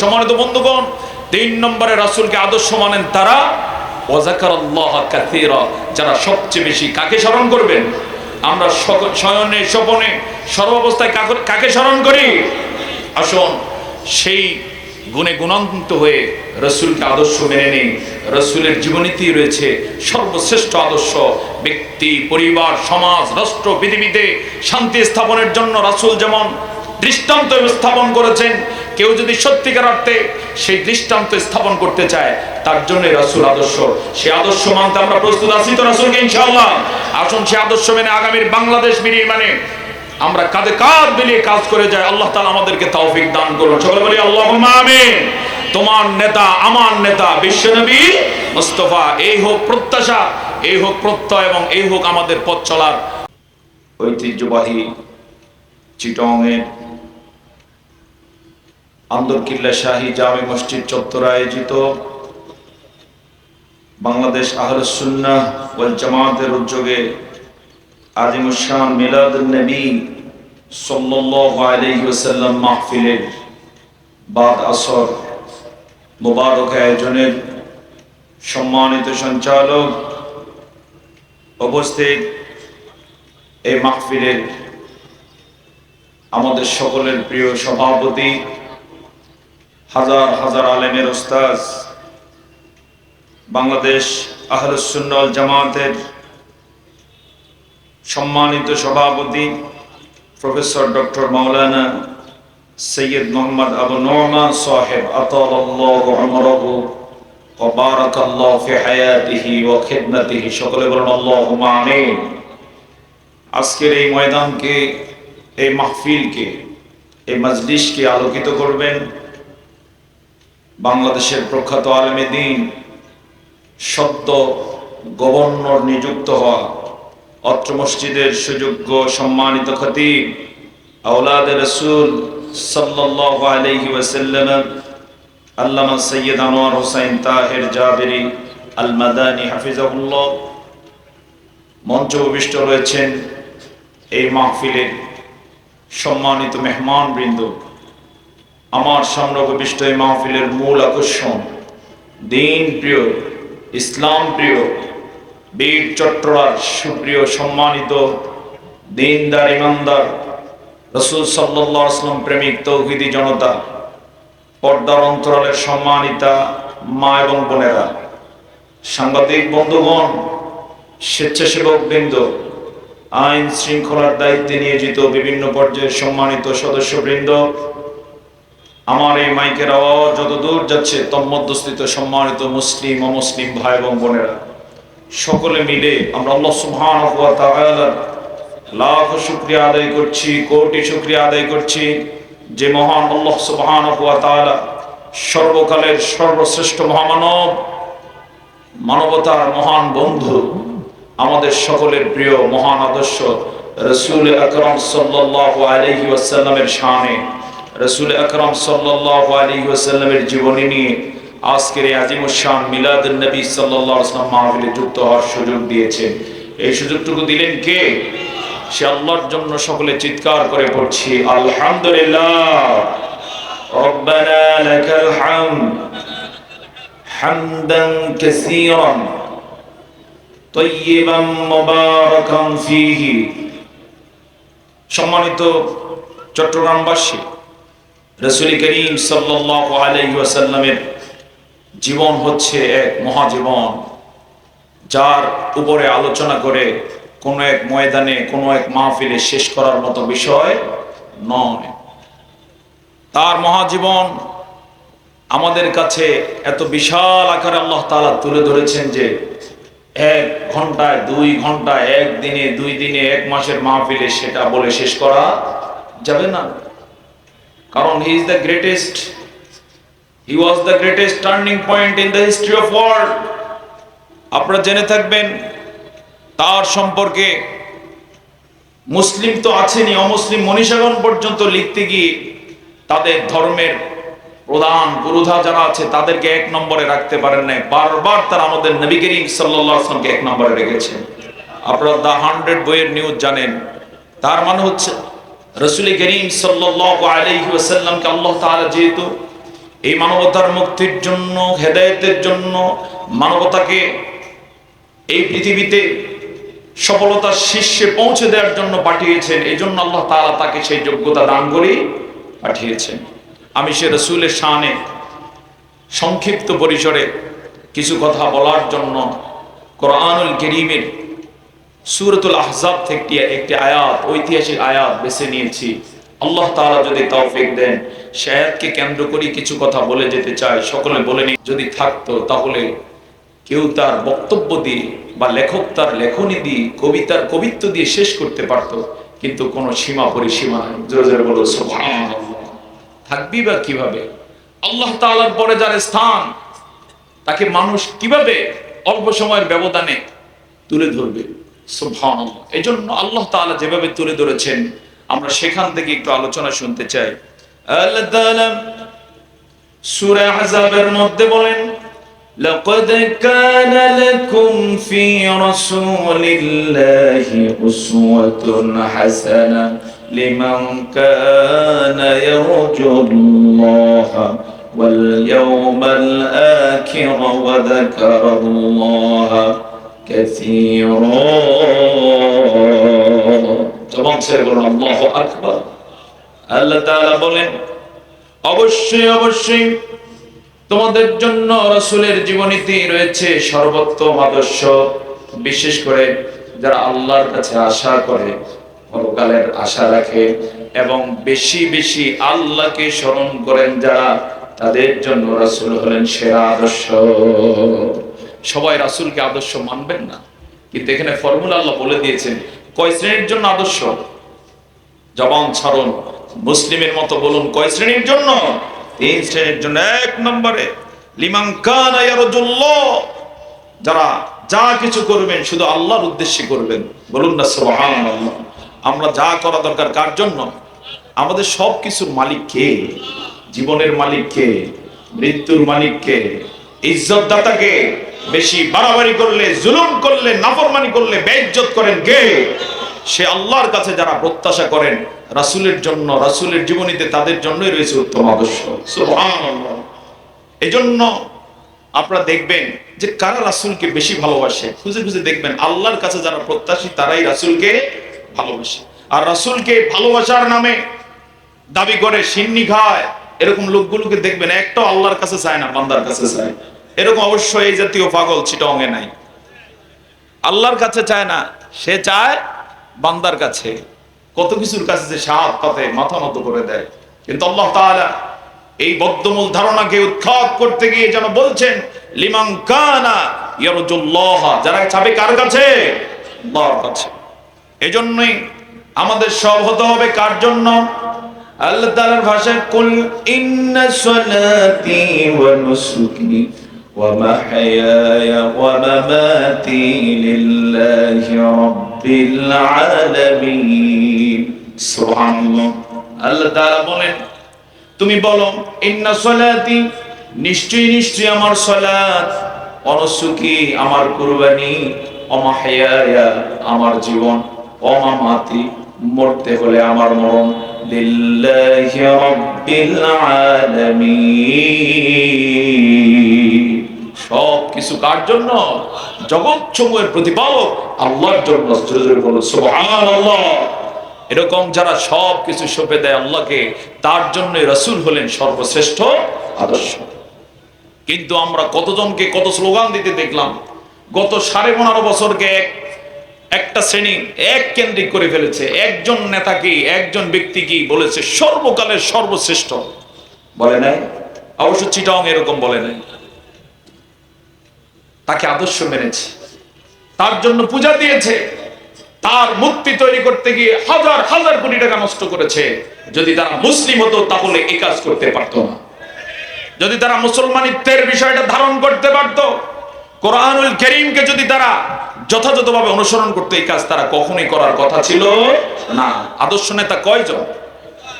সম্মানিত বন্ধুগণ, তিন নম্বরে রাসূলকে আদর্শ মানেন তারা যারা সবচেয়ে বেশি কাকে স্মরণ করবেন? আমরা শয়নে, স্বপনে, সর্বাবস্থায় কাকে- স্মরণ করি? আসুন, সেই গুণে গুণান্বিত হয়ে রসুলকে আদর্শ মেনে নেই। রসুলের জীবনীতি রয়েছে সর্বশ্রেষ্ঠ আদর্শ। ব্যক্তি, পরিবার, সমাজ, রাষ্ট্র, পৃথিবীতে শান্তি স্থাপনের জন্য রাসূল যেমন দৃষ্টান্ত স্থাপন করেছেন কেউ যদি সত্যিকার অর্থে সেই দৃষ্টান্ত স্থাপন করতে চায়, তার জন্য রাসূল আদর্শ। সেই আদর্শ মানতে আমরা প্রস্তুত আছি তো রাসূলকে, ইনশাআল্লাহ। আসুন সেই আদর্শ মেনে আগামীর বাংলাদেশ মিলিয়ে মানে আমরা কাঁধে কাঁধ মিলিয়ে কাজ করে যাই। আল্লাহ তাআলা আমাদেরকে তৌফিক দান করুন। সকলে বলি, আল্লাহুম্মা আমিন। তোমার নেতা, আমার নেতা বিশ্বনবী মুস্তফা, এই হোক প্রত্যাশা, এই হোক প্রত্যয় এবং এই হোক আমাদের পথ চলার ঐতিহ্যবাহী চিটংয়ের আন্দরকিল্লা শাহী জামে মসজিদ চত্বর আয়োজিত বাংলাদেশ আহলুসুন্নাহ ওয়াল জামাতের উদ্যোগে আজিমুসান মিলাদ নবী সাল্লাল্লাহু আলাইহি ওয়াসাল্লাম মাহফিলের বাদ আসর মোবারক আয়োজনের সম্মানিত সঞ্চালক উপস্থিত এই মাহফিলের আমাদের সকলের প্রিয় সভাপতি হাজার হাজার আলেমের ওস্তাজ বাংলাদেশ আহলুসুন্নল জামাতের সম্মানিত সভাপতি প্রফেসর ডক্টর মাওলানা সৈয়দ মোহাম্মদ আবু নোমান সাহেব আতালাল্লাহু আমরাহু ওয়া বারাকাল্লাহু ফি হায়াতিহি ওয়া খিদমাতিহি। সকলে বলুন আল্লাহুম্মা আমিন। আজকের এই ময়দানকে, এই মাহফিলকে, এই মজলিসকে আলোকিত করবেন। বাংলাদেশের প্রখ্যাত আলেমে দিন, সদ্য গভর্নর নিযুক্ত হওয়া অত্র মসজিদের সুযোগ্য সম্মানিত খতিব, আওলাদ রসুল সাল্লাল্লাহু আলাইহি ওয়াসাল্লাম আল্লামা সৈয়দ আনোয়ার হোসাইন তাহের জাবেরি আল মাদানী হাফিজাহুল্লাহ। মঞ্চ উপবিষ্ট রয়েছেন এই মাহফিলের সম্মানিত মেহমান বৃন্দ আমার সামনে উপবিষ্ট এই মাহফিলের মূল আকর্ষণ দিন প্রিয়, ইসলাম প্রিয়, বীর চট্টরার সুপ্রিয় সম্মানিত দিনদার ইমানদার, রসুল সাল্লাহ আসলাম প্রেমিক তৌহিদি জনতা, পর্দার অন্তরালের সম্মানিতা মা এবং বোনেরা, সাংবাদিক বন্ধুগণ, স্বেচ্ছাসেবক বৃন্দ, আইন শৃঙ্খলার দায়িত্বে নিয়োজিত বিভিন্ন পর্যায়ের সম্মানিত সদস্যবৃন্দ আমার এই মাইকের আওয়াজ যত দূর যাচ্ছে তন্মধ্যস্থিত সম্মানিত মুসলিম অমুসলিম ভাই এবং বোনেরা। সকলে মিলে আমরা আল্লাহ তাআলার লাখ শুকরিয়া আদায় করছি, কোটি শুকরিয়া আদায় করছি যে মহান আল্লাহ তাআলা সর্বকালের সর্বশ্রেষ্ঠ মহামানব, মানবতার মহান বন্ধু, আমাদের সকলের প্রিয় মহান আদর্শ রসুল আকরম সাল্লাল্লাহু আলাইহি ওয়াসাল্লামের শানে রসুল আকরম সাল্লাল্লাহু আলাইহি ওয়াসাল্লামের জীবনী নিয়ে আজকের এই আজিমুসান মিলাদুন নবী সাল্লাল্লাহু আলাইহি ওয়াসাল্লাম মাহফিলে যুক্ত হওয়ার সুযোগ দিয়েছেন এই সুযোগটুকু দিলেন কে সে আল্লাহর জন্য সকলে চিৎকার করে পড়ছি আলহামদুলিল্লাহ ربنا لك الحمد حمدا كثيرا طيبا مباركا فيه সম্মানিত চট্টগ্রামবাসী রসুল করিম আলাইহি জীবন হচ্ছে এক মহাজীবন, যার উপরে আলোচনা করে কোনো এক ময়দানে, কোনো এক মাহফিলে শেষ করার মতো বিষয় নয়। তার মহাজীবন আমাদের কাছে এত বিশাল আকারে আল্লাহ তাআলা তুলে ধরেছেন যে এক ঘন্টায়, দুই ঘন্টায় এক দিনে দুই দিনে, এক মাসের মাহফিলে সেটা বলে শেষ করা যাবে না। কারণ he is the greatest he was the greatest turning point in the history of world আপনারা জেনে থাকবেন, তার সম্পর্কে মুসলিম তো আছেনই, অমুসলিম মনীষাগণ পর্যন্ত লিখতে গিয়ে তাদের ধর্মের প্রধান পুরোধা যারা আছে, তাদেরকে এক নম্বরে রাখতে পারেন নাই। বারবার তারা আমাদের নবী করিম সাল্লামকে এক নম্বরে রেখেছেন আপনারা দ্য হান্ড্রেড বইয়ের নিউজ জানেন। তার মানে হচ্ছে রসুল করিম ওসাল্লামকে আল্লাহ তাআলা যেহেতু এই মানবতার মুক্তির জন্য, হেদায়েতের জন্য, মানবতাকে এই পৃথিবীতে সফলতার শীর্ষে পৌঁছে দেওয়ার জন্য পাঠিয়েছেন এই জন্য আল্লাহ তাআলা তাকে সেই যোগ্যতা দান করে পাঠিয়েছেন। আমি সে রসুলের শানে সংক্ষিপ্ত পরিসরে কিছু কথা বলার জন্য কোরআনুল করিমের সুরতুল আহজাব থেকে একটি আয়াত, ঐতিহাসিক আয়াত বেছে নিয়েছি। আল্লাহ তাআলা যদি তৌফিক দেন সে কেন্দ্র করে কিছু কথা বলে যেতে চাই সকলে বলে নি যদি থাকতো তাহলে কেউ তার বক্তব্য দিয়ে বা লেখক তার লেখনী দিয়ে, কবিতার কবিত্ব দিয়ে শেষ করতে পারত, কিন্তু কোনো সীমা পরিসীমা নাই। থাকবি বা কীভাবে? আল্লাহ তাআলার পরে যার স্থান, তাকে মানুষ কীভাবে অল্প সময়ের ব্যবধানে তুলে ধরবে? সুবহানাল্লাহ এই জন্য আল্লাহ তাআলা যেভাবে তুলে ধরেছেন আমরা সেখান থেকে একটু আলোচনা শুনতে চাই আল্লাহ তাআলা সূরা আহজাবের মধ্যে বলেন لقد كان لكم في رسول الله أسوة حسنة لمن كان يرجو الله واليوم الآخر وذكر الله كثيرا জবান ছেড়ে বলুন আল্লাহু আকবার আল্লাহ তাআলা বলেন অবশ্যই অবশ্যই তোমাদের জন্য রসুলের জীবনীতে রয়েছে সর্বোত্তম আদর্শ বিশেষ করে যারা আল্লাহর কাছে আশা করে পরকালের আশা রাখে এবং বেশি বেশি আল্লাহকে স্মরণ করেন যারা তাদের জন্য রাসূল হলেন সেরা আদর্শ সবাই রাসূলকে আদর্শ মানবেন না। কিন্তু এখানে ফর্মুলা আল্লাহ বলে দিয়েছেন, কয় শ্রেণির জন্য আদর্শ? জবান ছাড়ুন, মুসলিমের মতো বলুন, কয় শ্রেণির জন্য? তিন শ্রেণির জন্য এক নম্বরে যারা যা কিছু করবেন শুধু আল্লাহর উদ্দেশ্যে করবেন। বলুন না আমরা যা করা দরকার কার জন্য? আমাদের সব কিছুর মালিক কে? জীবনের মালিক কে? মৃত্যুর মালিক কে? ইজ্জত দাতাকে বেশি বাড়াবাড়ি করলে, জুলুম করলে, নাফরমানি করলে, বেইজ্জত করেন কে? সে আল্লাহর কাছে যারা প্রত্যাশা করেন, রাসূলের জন্য, রাসূলের জীবনীতে তাদের জন্যই রয়েছে উত্তম আদর্শ। সুবহানাল্লাহ। এজন্য আপনারা দেখবেন যে কারা রাসূলকে বেশি ভালোবাসে? খুঁজে খুঁজে দেখবেন, আল্লাহর কাছে যারা প্রত্যাশী, তারাই রাসূলকে ভালোবাসে। আর রাসূলকে ভালোবাসার নামে দাবি করে, সিন্নি খায়, এরকম লোকগুলোকে দেখবেন একটাও আল্লাহর কাছে চায় না, বান্দার কাছে চায়। এরকম অবশ্যই এই জাতীয় পাগল চিটংয়ে নাই। আল্লাহর কাছে চায় না, সে চায় বান্দার কাছে। কত কিছুর কাছে যে সাহায্য পাতে মাথা নত করে দেয়। কিন্তু আল্লাহ তাআলা এই বদ্ধমূল ধারণাকে উৎখাত করতে গিয়ে যেন বলছেন, লিমান কানা ইয়ারজুল্লাহ যারা চাবে কার কাছে? আল্লাহর কাছে। এজন্যই আমাদের সব হতে হবে কার জন্য? আল্লাহ তাআলার ভাষায়, কুল ইন্না ওয়া নুসুকি মাহইয়ায়া ওয়া মামাতি লিল্লাহি রাব্বিল আলামিন সুবহানাল্লাহ আল্লাহ তাআলা বলেন, তুমি বলো, ইন্না সালাতি, নিশ্চয়ই নিশ্চয়ই আমার সালাত অনসুকি আমার কুরবানি অমাহায়া আমার জীবন, অমামাতি, মরতে হলে আমার মরণ, লিল্লাহি রাব্বিল আলামিন। সব কিছু কার জন্য? জগৎ সমূহের প্রতিপালক আল্লাহর জন্য। এরকম যারা সব কিছু সঁপে দেয় আল্লাহকে তার জন্য রসুল হলেন সর্বশ্রেষ্ঠ আদর্শ। কিন্তু আমরা কতজনকে কত স্লোগান দিতে দেখলাম গত সাড়ে পনেরো বছরকে এক একটা শ্রেণি এক কেন্দ্রিক করে ফেলেছে। একজন নেতাকে একজন ব্যক্তিকে বলেছে সর্বকালের সর্বশ্রেষ্ঠ। বলে নাই? অবশ্য চিটাং এরকম বলে নাই। তাকে আদর্শ মেনেছে। তার জন্য পূজা দিয়েছে। তার মুক্তি তৈরি করতে গিয়ে হাজার হাজার কোটি টাকা নষ্ট করেছে। যদি তারা মুসলিম হতো, তাহলে এই কাজ করতে পারতো না। যদি তারা মুসলমানিত্বের বিষয়টা ধারণ করতে পারতো, কোরআনুল করিমকে যদি তারা যথাযথভাবে অনুসরণ করতে, এই কাজ তারা কখনোই করার কথা ছিল না। আদর্শ নেতা কয়জন?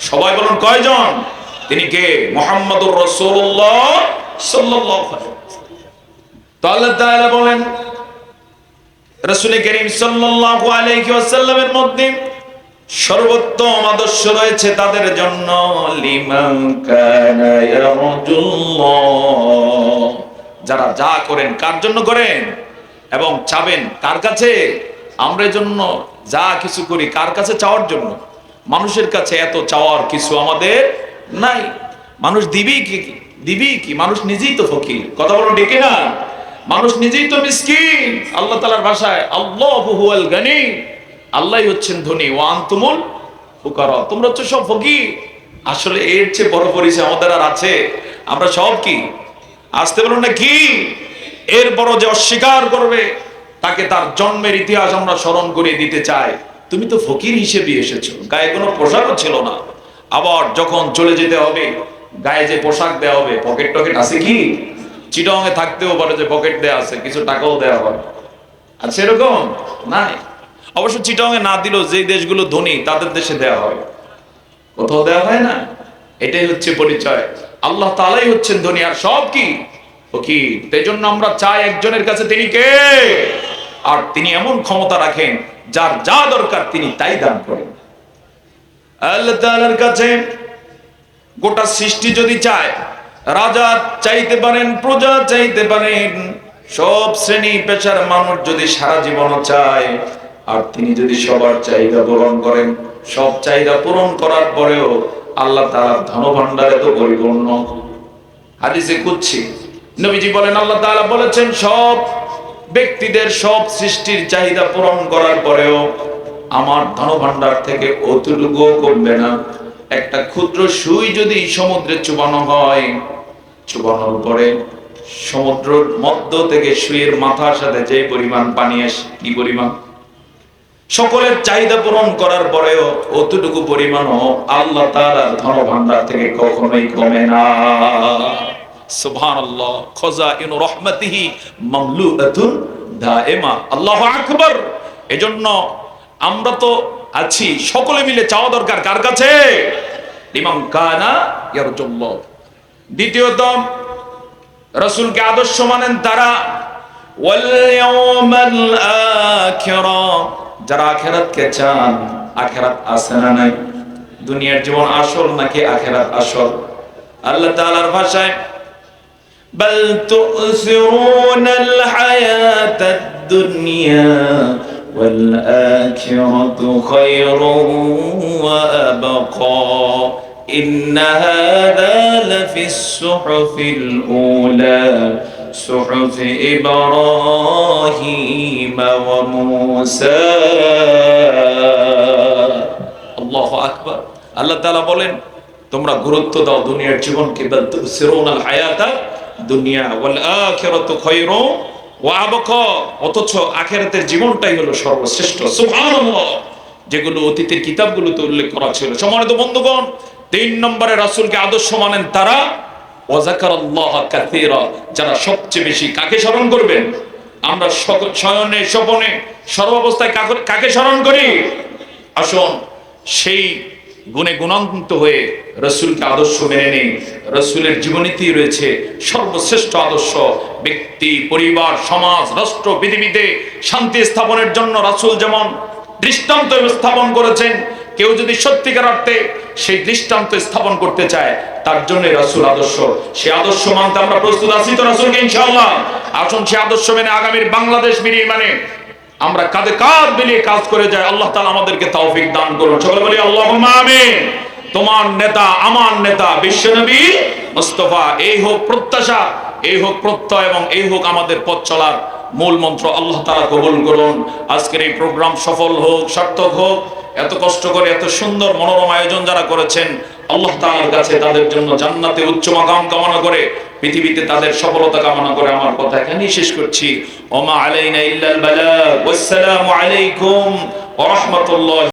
সবাই বলুন কয়জন? তিনি কে? মোহাম্মদুর রসুল্লাহ আলাইহি তো আল্লাহ বলেন, রাসূল করিম সাল্লাল্লাহু মধ্যে সর্বোত্তম আদর্শ রয়েছে তাদের জন্য, লিমান কানা। যারা যা করেন কার জন্য করেন এবং চাবেন কার কাছে? আমরা জন্য যা কিছু করি কার কাছে? চাওয়ার জন্য। মানুষের কাছে এত চাওয়ার কিছু আমাদের নাই। মানুষ দিবি কি? দিবি কি? মানুষ নিজেই তো ফকির। কথা বলো ডেকে না মানুষ নিজেই তো মিসকিন। আল্লাহ তালার ভাষায় আল্লাহ আল্লাহ হচ্ছেন ধনী। ও আন্তুমুল ফুকারা। তোমরা হচ্ছে সব ফকির। আসলে এর চেয়ে বড় পরিচয় আমাদের আর আছে। আমরা সব কি? আসতে বলুন না কি? এর বড় যে অস্বীকার করবে, তাকে তার জন্মের ইতিহাস আমরা স্মরণ করিয়ে দিতে চাই। তুমি তো ফকির হিসেবে এসেছ। গায়ে কোনো পোশাকও ছিল না। আবার যখন চলে যেতে হবে, গায়ে যে পোশাক দেওয়া হবে, পকেট টকেট আছে কি? চিটংয়ে থাকতেও পারে যে পকেট দেওয়া আছে, কিছু টাকাও দেওয়া হবে আর সেরকম নাই। অবশ্য চিটংয়ে না দিলেও যে দেশগুলো ধনী, তাদের দেশে দেওয়া হয়। কোথাও দেওয়া হয় না। এটাই হচ্ছে পরিচয়। আল্লাহ তালাই হচ্ছেন ধনী, আর সব কি? ফকির। সেই জন্য আমরা চাই একজনের কাছে তিনি কে? আর তিনি এমন ক্ষমতা রাখেন, যার যা দরকার তিনি তাই দান করেন। আল্লাহ তাআলার কাছে গোটা সৃষ্টি যদি চায় রাজা চাইতে পারেন, প্রজা চাইতে পারেন, সব শ্রেণি পেশার মানুষ যদি সারা জীবন চায়, আর তিনি যদি সবার চাহিদা পূরণ করেন, সব চাহিদা পূরণ করার পরেও আল্লাহ তাআলা ধনভাণ্ডারে তো পরিপূর্ণ। হাদিসে কুচ্ছি নবীজি বলেন, আল্লাহ তাআলা বলেছেন, সব ব্যক্তিদের সব সৃষ্টির চাহিদা পূরণ করার পরেও আমার ধনভাণ্ডার থেকে অতটুকু কমবে না। একটা ক্ষুদ্র সুই যদি সমুদ্রে চুবানো হয় চুবানোর পরে সমুদ্রের মধ্য থেকে সুইয়ের মাথার সাথে যে পরিমাণ পানি আসে কি পরিমাণ? সকলের চাহিদা পূরণ করার পরেও অতটুকু পরিমাণও আল্লাহ তাআলার ধনভাণ্ডার থেকে কখনোই কমে না। সুবহানাল্লাহ, খাজাইনু রাহমাতিহি মামলুআতুন দাইমা আল্লাহু আকবার! এজন্য আমরা তো আছি, সকলে মিলে চাওয়া দরকার। কার কাছে? ইমাম কানা ইয়ারজুল্লাহ। দ্বিতীয়ত রাসূলকে আদর্শ মানেন তারা ওয়াল ইয়াউমাল আখিরা যারা আখেরাতকে চান আখেরাত আছে না নাই দুনিয়ার জীবন আসল নাকি আখেরাত আসল আল্লাহ তাআলার ভাষায় بل تؤثرون الحياة الدنيا والآخرة خير وأبقى إن هذا لفي الصحف الأولى صحف إبراهيم وموسى الله أكبر আল্লাহ তাআলা বলেন তোমরা গুরুত্ব দাও দুনিয়ার জীবনকে বাল তুসিরুনাল হায়াতা দুনিয়া ওয়াল আখিরাতু খায়রু ওয়া আবকা অথচ আখিরাতের জীবনটাই হলো সর্বশ্রেষ্ঠ সুবহানাল্লাহ যেগুলো অতীতের কিতাবগুলোতে উল্লেখ করা ছিল সম্মানিত বন্ধুগণ তিন নম্বরে রাসূলকে আদর্শ মানেন তারা যারা সবচেয়ে বেশি কাকে স্মরণ করবেন? আমরা শয়নে, স্বপনে কাকে- স্মরণ করি? আসুন, সেই গুণে গুণান্বিত হয়ে রসুলকে আদর্শ মেনে নেই। রসুলের জীবনীতি রয়েছে সর্বশ্রেষ্ঠ আদর্শ। ব্যক্তি, পরিবার, সমাজ, রাষ্ট্র, পৃথিবীতে শান্তি স্থাপনের জন্য রাসুল যেমন দৃষ্টান্ত স্থাপন করেছেন কেউ যদি সত্যিকার অর্থে সেই দৃষ্টান্ত স্থাপন করতে চায়, তার জন্য রাসূল আদর্শ। সে আদর্শ মানতে আমরা প্রস্তুত আছি তো রাসূলকে, ইনশাআল্লাহ? আসুন সেই আদর্শ মেনে আগামীর বাংলাদেশ মিলিয়ে মানে আমরা কাঁধে কাঁধ মিলিয়ে কাজ করে যাই। আল্লাহ তালা আমাদেরকে তৌফিক দান করুন। সকলে বলি আল্লাহ আমিন। তোমার নেতা, আমার নেতা বিশ্বনবী মুস্তফা, এই হোক প্রত্যাশা, এই হোক প্রত্যয় এবং এই হোক আমাদের পথ চলার মূল মন্ত্র আল্লাহ তাআলা কবুল করুন। আজকের এই প্রোগ্রাম সফল হোক, সার্থক হোক এত কষ্ট করে, এত সুন্দর মনোরম আয়োজন যারা করেছেন, আল্লাহ তাআলার কাছে তাদের জন্য জান্নাতে উচ্চ মাকাম কামনা করে, পৃথিবীতে তাদের সফলতা কামনা করে আমার কথা এখানেই শেষ করছি। ওমা আলাইনা ইল্লাল বালা, ওয়াসসালামু আলাইকুম ওয়া রাহমাতুল্লাহ।